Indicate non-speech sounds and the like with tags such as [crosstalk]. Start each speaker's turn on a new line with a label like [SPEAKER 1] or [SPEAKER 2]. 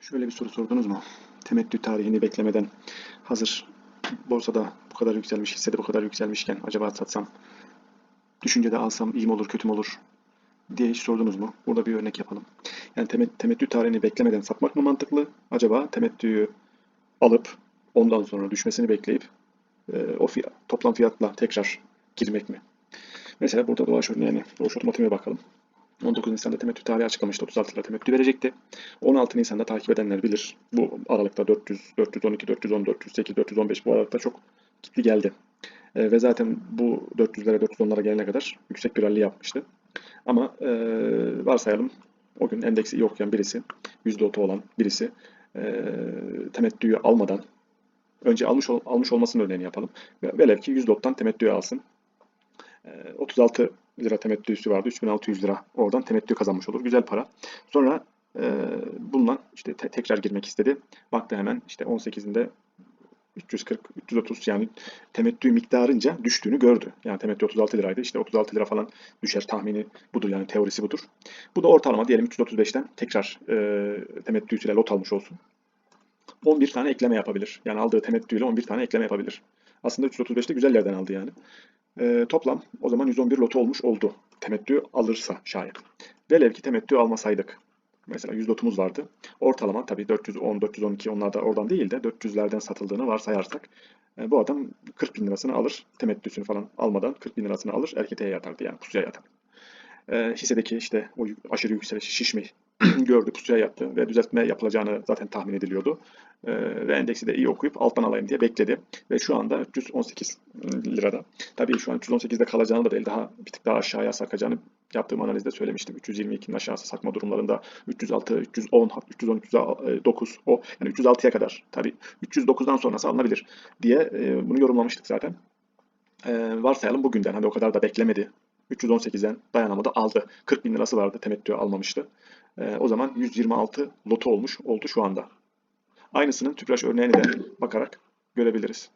[SPEAKER 1] Şöyle bir soru sordunuz mu? Temettü tarihini beklemeden hazır borsada bu kadar yükselmiş, hissede bu kadar yükselmişken acaba satsam, düşüncede alsam iyi mi olur, kötü mü olur diye hiç sordunuz mu? Burada bir örnek yapalım. Yani temet, temettü tarihini beklemeden satmak mı mantıklı? Acaba temettüyü alıp ondan sonra düşmesini bekleyip e, o fiyat, toplam fiyatla tekrar girmek mi? Mesela burada Doğaç örneğine, Doğaç Otomotiv'e bakalım. 19 Nisan'da temettü tarihi açıklamıştı. 36 lira temettü verecekti. 16 Nisan'da takip edenler bilir. Bu aralıkta 400, 412, 410, 408, 415 bu aralıkta çok kitli geldi. E, ve zaten bu 400'lere, 410'lara gelene kadar yüksek bir rally yapmıştı. Ama e, varsayalım o gün endeksi iyi okuyan birisi, %30 olan birisi e, temettüyü almadan önce almış ol- almış olmasının örneğini yapalım. Ve velev ki %10'dan temettüyü alsın. E, 36 lira temettüsü vardı. 3600 lira oradan temettü kazanmış olur. Güzel para. Sonra e, bununla işte te- tekrar girmek istedi. Baktı hemen işte 18'inde 340, 330 yani temettü miktarınca düştüğünü gördü. Yani temettü 36 liraydı. İşte 36 lira falan düşer tahmini budur yani teorisi budur. Bu da ortalama diyelim 335'ten tekrar e, temettüsüyle lot almış olsun. 11 tane ekleme yapabilir. Yani aldığı temettüyle 11 tane ekleme yapabilir. Aslında 335'te güzel yerden aldı yani. E, toplam o zaman 111 lotu olmuş oldu. Temettü alırsa şayet. Velev ki temettü almasaydık. Mesela 100 lotumuz vardı. Ortalama tabii 410, 412 onlar da oradan değil de 400'lerden satıldığını varsayarsak e, bu adam 40 bin lirasını alır. Temettüsünü falan almadan 40 bin lirasını alır. Erketeye yatardı yani pusuya yatar. E, hissedeki işte o aşırı yükseliş şişmeyi [clears throat] gördü, pusuya yattı ve düzeltme yapılacağını zaten tahmin ediliyordu. E, ve endeksi de iyi okuyup alttan alayım diye bekledi. Ve şu anda 318 lirada. Tabii şu an 318'de kalacağını da değil, daha bir tık daha aşağıya sarkacağını yaptığım analizde söylemiştim. 322'nin aşağısı sarkma durumlarında 306, 310, 310, 309 o yani 306'ya kadar tabii 309'dan sonrası alınabilir diye e, bunu yorumlamıştık zaten. E, varsayalım bugünden hani o kadar da beklemedi. 318'den dayanamadı aldı. 40 bin lirası vardı temettü almamıştı. E, o zaman 126 lotu olmuş oldu şu anda. Aynısının tüpraş örneğine de bakarak görebiliriz.